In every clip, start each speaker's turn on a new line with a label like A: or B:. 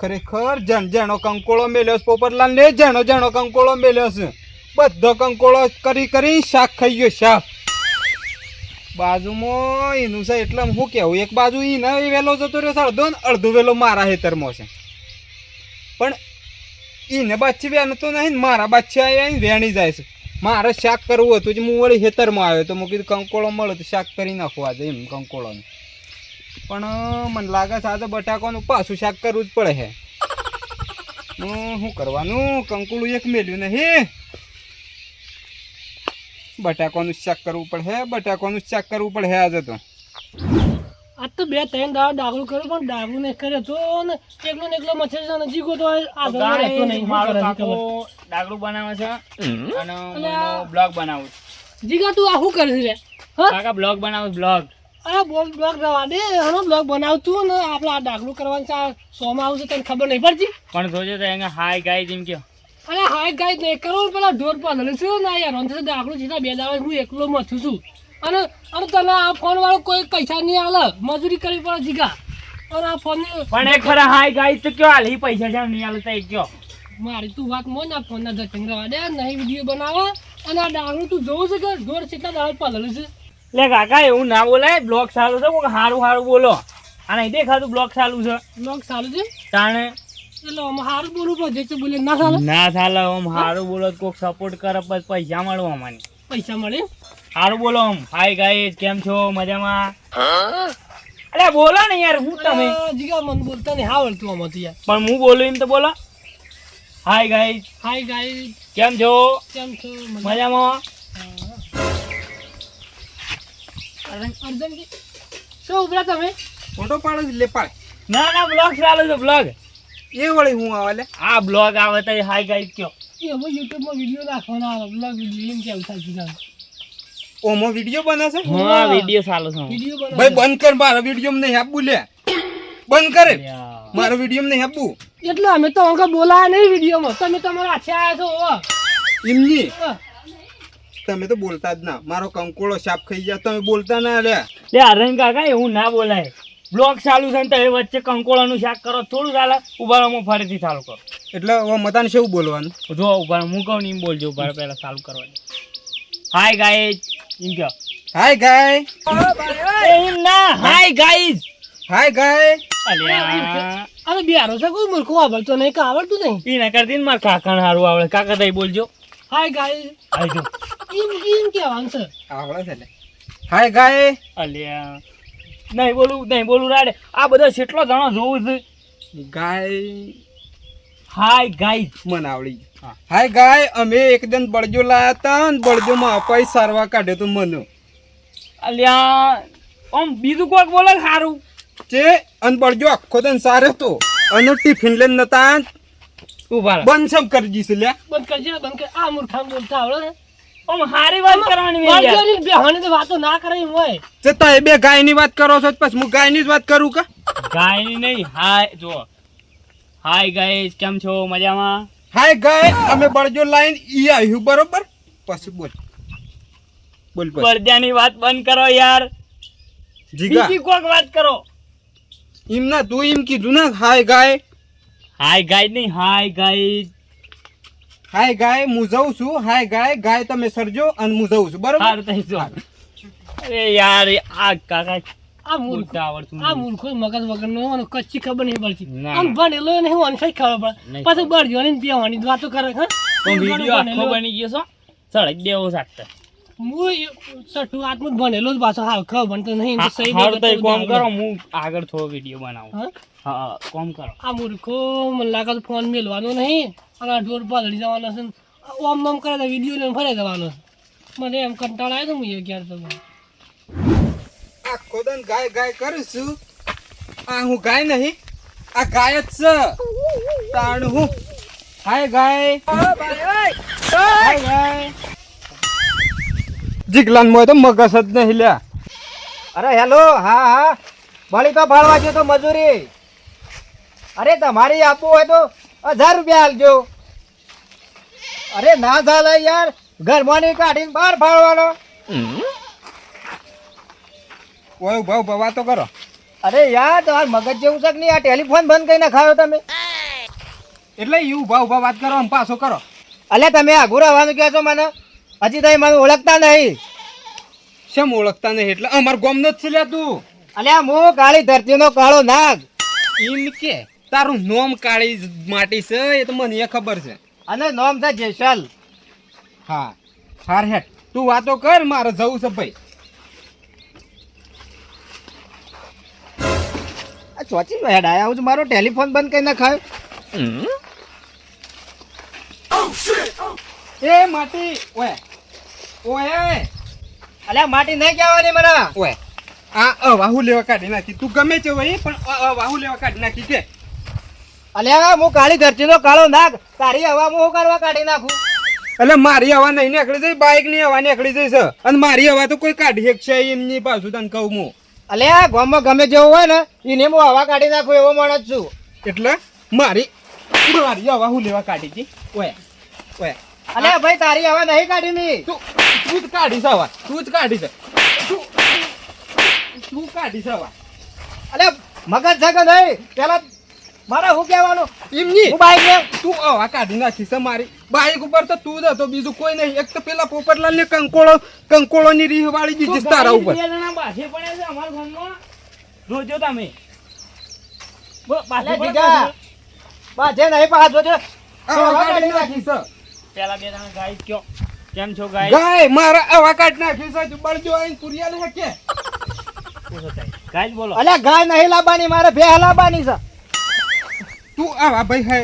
A: ખરેખર જણ જણો કંકોળો મેલ્યો છે. પોપટલાલ ને જણો જણો કંકોળો મેલ્યો છે. બધો કંકોળો કરી કરી શાક ખાઈ ગયો શાક. બાજુમાં એનું છે એટલે હું કેવું, એક બાજુ એને વેલો જતો રહ્યો છે, અડધો ને અડધો વેલો મારા હેતરમાં છે. પણ એને બાછી વેણ તો નહીં મારા બાછી આવી વેણી જાય છે. મારે શાક કરવું હતું જે, હું વળી હેતરમાં આવ્યો તો મૂકી કંકોળો મળે તો શાક કરી નાખવા આજે એમ કંકોળોનું. પણ મને લાગે છે આજે બટાકાનું પાછું શાક કરવું જ પડે છે શું કરવાનું? કંકુલું એક મેલ્યું નહીં બટાકાનું શાક કરવું પડે બટાકાનું શાક કરવું પડે આજે તો.
B: આજ તો બે ત્રણ દાડા ડાગલું કર્યું પણ ડાગલું નહીં કર્યો. તો ને એકલો ને એકલો મચ્છર છે જીગો તો આ રહેતો નહીં
C: મારો કાકો
B: ખબર?
C: બનાવે છે અને બ્લોગ બનાવું
B: જીગા તું આ શું કરે છે? હા?
C: કાકા બ્લોગ બનાવું બ્લોગ.
B: અરે બોલ બ્લોગ રવા દે. હનો બ્લોગ બનાવતું ને આપણે આ દાખલું કરવાનું આ સોમાં આવશે તને ખબર નહીં પડતી?
C: પણ જોજો તો એને હાય ગાય જેમ કે
B: અરે હાય ગાય નહીં કરો પેલા ઢોર પર છે ને યાર અંતે દાખલું જીતા બે દાવે હું એકલો મથું છું. અને અને તને આ ફોન વાળો કોઈ પૈસા નહીં આલે મજૂરી કરવી પડે જીગા. અને આ ફોન
C: પણ એક ખરા હાય ગાય તો કયો હાલ પૈસા જેમ નહીં આલે એ કયો.
B: મારી તું વાત મોજ ના ફોન ના દર્શન કરવા દે નહીં વીડિયો બનાવે અને આ ડાકલું તું જોવું છે કે ઢોર કેટલા દાવે પર છે?
C: લે કાકા એવું ના બોલાય. બ્લોક ચાલુ છે કોક સારું સારું બોલો. આ નહીં દેખાતું બ્લોક સારું છે?
B: બ્લોક સારું છે?
C: તાણે?
B: એટલે આમાં સારું બોલવું પડે જે બોલે. ના ચાલે?
C: ના ચાલે આમ હારું બોલો તો સપોર્ટ કરે પછી પૈસા મળવા મને
B: પૈસા મળે?
C: હારું બોલો આમ. હાય ગાય કેમ છો? મજામાં? અરે બોલો ને યાર હું તમે?
B: જીગા મને બોલતા નહીં. આવડતું આમાંથી યાર.
C: પણ હું બોલું એમ તો બોલો. હાય ગાય
B: હાય
C: કેમ છો?
B: કેમ છો?
C: મજામાં?
B: અર્જન શું ઉભરા તમે?
A: ફોટો પાડો જ લે પાડ.
C: ના ના બ્લોગ ચાલુ છે બ્લોગ
A: એ વળી હું આવે લે.
C: આ બ્લોગ આવે તો હાય ગાય કયો.
B: એ હવે યુટ્યુબમાં વીડિયો નાખવાના આવે બ્લોગ વીડિયો એમ કેવું થાય જીગા
A: ઓમો વીડિયો બને
C: હા વીડિયો ચાલુ છે.
A: ભાઈ બંધ કર મારો વીડિયો નહીં આપવું લે. બંધ કરે. મારો વીડિયો નહીં આપવું
B: એટલે અમે તો અંકા બોલાયા નહીં વિડીયોમાં તમે તમારા હાથે આવ્યા છો.
A: એમની. તમે તો બોલતા જ ના. મારો કંકોળો સાફ ખાઈ જાય તમે બોલતા ના રે
C: લે અરવિંદ કાકા એવું ના બોલાય. બ્લોક ચાલુ છે ને તો એ વચ્ચે કંકોળાનું શાક કરો થોડું ચાલે ઊભા રહો, ફરીથી ચાલુ કરો.
A: એટલે હવે મતાને શું બોલવાનું?
C: જો ઊભા હું કહું ને એમ બોલજો ઊભા પહેલા ચાલુ કરવાનું. હાય ગાઈઝ એમ કહો.
A: હાય ગાય
C: એમ ના હાય ગાઈઝ
A: હાય ગાય
C: અલ્યા.
B: અરે બિહારો છે કોઈ મૂર્ખો આવડતો નહીં કે આવડતું નહીં?
C: એ ના કરતી ને મારા કાકાને સારું આવડે. કાકા તઈ બોલજો.
B: હાય ગાય
C: આવજો
B: એમ એમ કહેવાનું છે
A: આવડે છે લે હાય ગાય
C: અલ્યા. નહીં બોલું નહીં બોલું રાડે. આ બધા કેટલો જણો જોવું છે.
A: ગાય
C: હાય ગાય
A: મને આવડી
C: હા.
A: હાય ગાય અમે એકદમ બળજો લાયા હતા ને બળજોમાં અપાઈ સારવા કાઢ્યો તો મને.
C: અલ્યા આમ બીજું કોક બોલે સારું?
A: જે અને બળજો આખો દિન સારો તો. અને ટિફિન લઈને નતા
C: ઊભા
A: બંધ સમ કરી દીધું લે.
B: બંધ કરજે બંધ કર. આ મૂર્ખા બોલતા આવડે
C: ઓમ હારી વાત કરવાની મેં યાર.
B: બેહાણી તો વાતો ના કરે હોય હોય.
A: તો એ બે ગાયની વાત કરો છો પછી હું ગાયની જ વાત કરું કા?
C: ગાયની નહીં હાય જો હાય ગાઈસ કેમ છો? મજામાં?
A: હાય ગાય અમે બળજો લાઈન ઈ આવ્યું બરોબર? પછી બોલ. બોલ પછી.
C: પડદ્યાની વાત બંધ કરો યાર.
A: જીગા.
C: બીજી કોઈક વાત કરો.
A: એમ ના તું એમ કીધું ના હાય ગાય.
C: હાય ગાય નહીં હાય ગાય
A: હાય ગાય હું જઉં છું. હાય ગાય ગાય તમે સરજો અને હું જઉં છું. બરોબર?
C: જો. અરે યાર આ કાકા
B: આ મૂર્ખ
C: આવડતું
B: આ મૂર્ખો મગજ વગરનો અને કચ્છી ખબર નહીં પડતી. આમ ભણેલો નહીં અનસાઈ ખબર પડે? પછી બળજો ને બેવાની વાતો કરે હા?
C: તો વીડિયો આખો બની ગયો છો? દેવો સાથે.
B: હું સઠું આત્મ ભણેલો જ પાછો. હાલ ખબર ભણતો નહીં તો સહી
C: હારું તો એક
B: નહીં
C: કામ કરો હું આગળ થોડો વીડિયો બનાવું.
B: હા
C: હા કોમ કરો.
B: આ મૂર્ખો મને લાગે તો ફોન મેલવાનો નહીં. અને આ ઢોર પાલડી જવાનો છે ઓમ નોમ કરે તો વીડિયો લઈને ફરે જવાનો છે. મને એમ કંટાળ આવ્યો તો હું એ ક્યારે તો
A: આખો દન ગાય ગાય કરું છું. આ હું ગાય નહીં આ ગાય જ છે. તાણ હું. હાય ગાય. હાય ગાય. જીગલાન મોય તો મગજ જ નહીં લ્યા.
D: અરે હેલો હા હા. ભળી તો ફાળવા જો તો મજૂરી. અરે તમારી આપવું હોય તો હજાર રૂપિયા આપજો. અરે ના ચાલે યાર ઘરમાંની કાઢીને બહાર ફાળવાનો.
A: કોઈ ભાવ ભવા તો કરો.
D: અરે યાર તમાર મગજ જેવું છે કે નહીં? આ ટેલિફોન બંધ કરીને ખાયો તમે.
A: એટલે યુ ઊભા ઊભા વાત કરો આમ પાછો કરો.
D: અલ્યા તમે આઘું રહેવાનું કહો છો મને? હજી તમે મને ઓળખતા નહીં.
A: શેમ ઓળખતા નહીં? એટલે અમાર ગોમનો જ છે લે તું.
D: અલ્યા હું કાળી ધરતીનો કાળો નાગ.
A: ઈમ કે. તારું નોમ કાળી માટી છે એ તો મને ખબર છે.
D: અને નોમ છે જેસલ.
A: હા. હાર હેટ તું વાતો કર મારે જવું છે ભાઈ.
D: આ ચોચી હેડ આયા હું મારો ટેલિફોન બંધ કરી નાખાયો.
A: એ માટી ઓય. ઓય.
D: અલ્યા માટી નહીં કહેવાની મને.
A: ઓય. આ વાહુ લેવા કાઢી નાખી. તું ગમે છે ભાઈ પણ અવાહુ લેવા કાઢી નાખી કે
D: અલ્યા હું કાળી ધરતીનો કાળો નાગ તારી હવા હું કરવા કાઢી નાખું?
A: એટલે મારી હવા નહીં નીકળી જઈ બાઇકની હવા નીકળી જઈ છે. અને મારી હવા તો કોઈ કાઢી શકશે એમની પાછું તને કહું હું.
D: અલ્યા ગામમાં ગમે જેવું હોય ને એને હું હવા કાઢી નાખું એવો માણસ છું.
A: એટલે મારી મારી હવા હું લેવા કાઢી હતી ઓયા ઓયા.
D: અલ્યા ભાઈ તારી હવા નહીં કાઢી મી.
A: તું તું જ કાઢી હવા તું જ કાઢી છે. તું તું કાઢી હવા.
D: અલ્યા મગજ કે નહીં પેલા મારે શું કહેવાનું?
A: એમની?
D: હું બાઈક લે
A: તું હવા કાઢી નાખી છે મારી. બાઈક ઉપર તો તું જ હતો બીજું કોઈ નહીં. એક તો પેલા પોપટલાલ ને કંકોળો કંકોળો ની રીહ વાળી દીધી તારા ઉપર.
C: બાસે પડે છે અમારા ગામમાં જોજો તમે. બ-.
D: બાજે નહીં પાછો છે
A: હવા કાઢી નાખી. છે
C: પેલા બે જણા ગાય કયો. કેમ છો ગાય
A: ગાય મારા હવા કાઢી નાખી છે. બળજો
C: ગાય બોલો.
D: અલ્યા ગાય નહીં લાવવાની મારે ભે લાવવાની છે.
A: તું આવા ભાઈ હે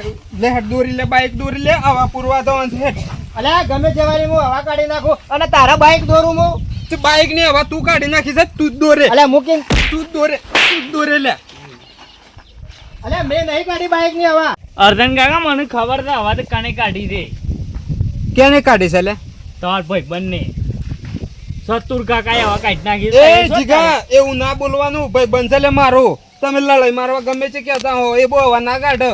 A: લે હેડ દોરી લે બાઈક દોરી લે આવા પૂરવા દવાનું છે હેડ
D: અલ્યા ગમે તેવાની હું હવા કાઢી નાખું અને તારા બાઈક દોરું હું
A: તે બાઈકની હવા તું કાઢી નાખી છે તું જ દોરે.
D: અલે મૂકીને.
A: તું જ દોરે તું જ દોરે લે.
D: અલે મેં નહીં કાઢી બાઈકની હવા.
C: અર્ધન કાકા મને ખબર છે હવા તો કને કાઢી દે
A: કેને કાઢી છે લે?
C: તાર ભાઈ બંને. સતુર કાકા હવા કાઢી નાખી
A: એ જીગા એવું ના બોલવાનું ભાઈ બનશે લે મારો. તમે લડાઈ મારવા ગમે છે કેતા હો એ બહુ હવા ના કાઢ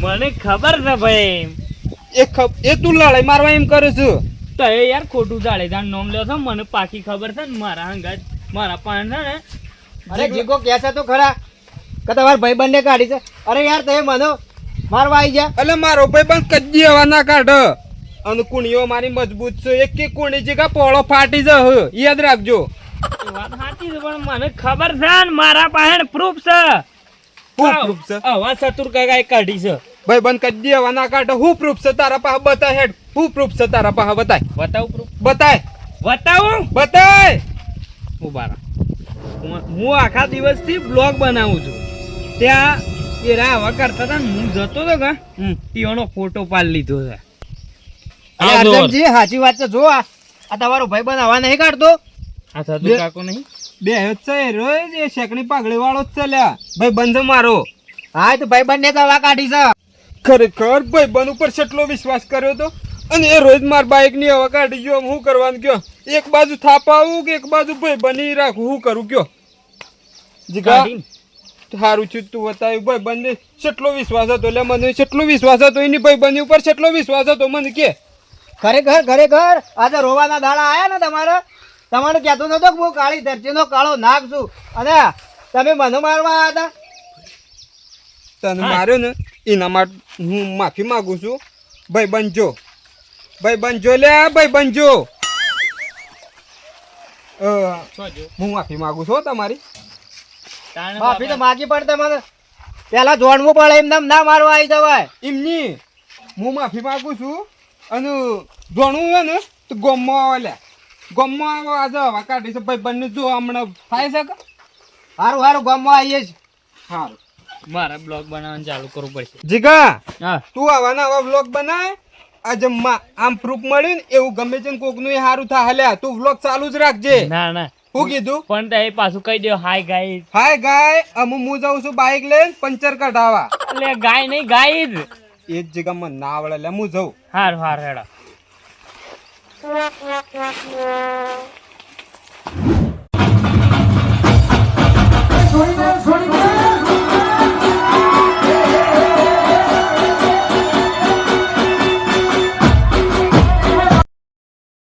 C: મને ખબર છે ભાઈ.
A: એ એ તું લડાઈ મારવા એમ કરે છે?
C: તો એ યાર ખોટું તાર નોમ લ્યો છો મને પાકી ખબર છે ને મારા હંગાત મારા પાન છે ને.
D: અરે જીગો કેસે તો ખરા? કે તમારા ભાઈ બંને કાઢી છે? અરે યાર તમે મને મારવા આવી જા
A: એટલે મારો ભાઈ બંધ કદી હવા ના કાઢ. અને કુણીઓ મારી મજબૂત છે. એક કે કુણી જીગા પોળો ફાટી જ યાદ રાખજો.
C: વાત સાચી છે પણ મને ખબર છે ને મારા પાસે પ્રૂફ છે.
A: હું પ્રૂફ છે?
C: હવા ચતુર કાકા કાઢી છે?
A: ભાઈ બંધ કદી હવા ના કાઢ. હું પ્રૂફ છે તારા પાસે? બતાય હેડ. હું પ્રૂફ છે તારા પાસે? બતાય.
C: બતાવું પ્રૂફ
A: બતાય.
C: બતાવું?
A: બતાય.
C: હું બારા. હું આખા દિવસથી બ્લોગ બનાવું છું. ત્યાં એ રા હવા કરતા હતા હું જતો હતો કા તીઓનો ફોટો પાડી લીધો છે.
D: સાચી વાત છે. જો આ આ તમારો ભાઈ બંધ હવા નહીં કાઢતો.
C: આ થતું કાકો નહીં.
A: બે જ છે રોજ એ શેકણી પાઘડી વાળો જ છે લ્યા ભાઈ બંધ મારો.
D: હા તો ભાઈ બંને તો કાઢી છે.
A: ખરેખર ભાઈ બંધ ઉપર કેટલો વિશ્વાસ કર્યો તો? અને એ રોજ માર બાઇકની હવા કાઢી ગયો હું કરવાનું કયો? એક બાજુ થાપાવું કે એક બાજુ ભાઈ બની રાખું હું કરું કયો? જીગા સારું છું તું બતાવ્યું ભાઈ બંને કેટલો વિશ્વાસ હતો એટલે મને કેટલો વિશ્વાસ હતો એની ભાઈ બંને ઉપર કેટલો વિશ્વાસ હતો મને કે.
D: ખરેખર ખરેખર આજે રોવાના દાડા આયા ને તમારે? તમારે કહેતો નતો કે હું કાળી ધરતીનો કાળો નાગ છું. અને તમે મને મારવા આવ્યા હતા?
A: તને. માર્યો ને એના માટે હું માફી માંગુ છું. ભાઈ બનજો ભાઈ બનજો લે ભાઈ બનજો? હું માફી માંગુ છું તમારી.
D: માફી તો. માગી પડતે મને પેલા જોડવું પડે એમને ના મારવા આવી જવાય.
A: એમની હું માફી માંગુ છું. અને જોડવું હોય ને તો ગોમમાં આવે લે. ગોમમાં આવે આજે. હવા કાઢી છે ભાઈ બંને જો હમણાં થાય છે કે?
D: સારું સારું ગામમાં આવીએ જ.
A: સારું
C: મારે બ્લોગ બનાવવાનું ચાલુ કરવું પડશે.
A: જીગા
C: હા.
A: તું આવા બ્લોગ વ્લોગ બનાય. આજે આમ પ્રૂફ મળ્યું ને એવું ગમે છે કોકનું એ સારું થાય. હાલ્યા તું બ્લોગ ચાલુ જ રાખજે.
C: ના ના.
A: હું કીધું?
C: પણ તે પાછું કહી દો હાય ગાય
A: હાય ગાય અમુ હું જાઉં છું બાઇક લઈને પંચર કઢાવા.
C: એટલે ગાય નહીં ગાય જ.
A: એ જ જગ્યા મને ના આવડે એટલે હું જઉં.
C: હાર હાર હેડા. છોડી દે છોડી દે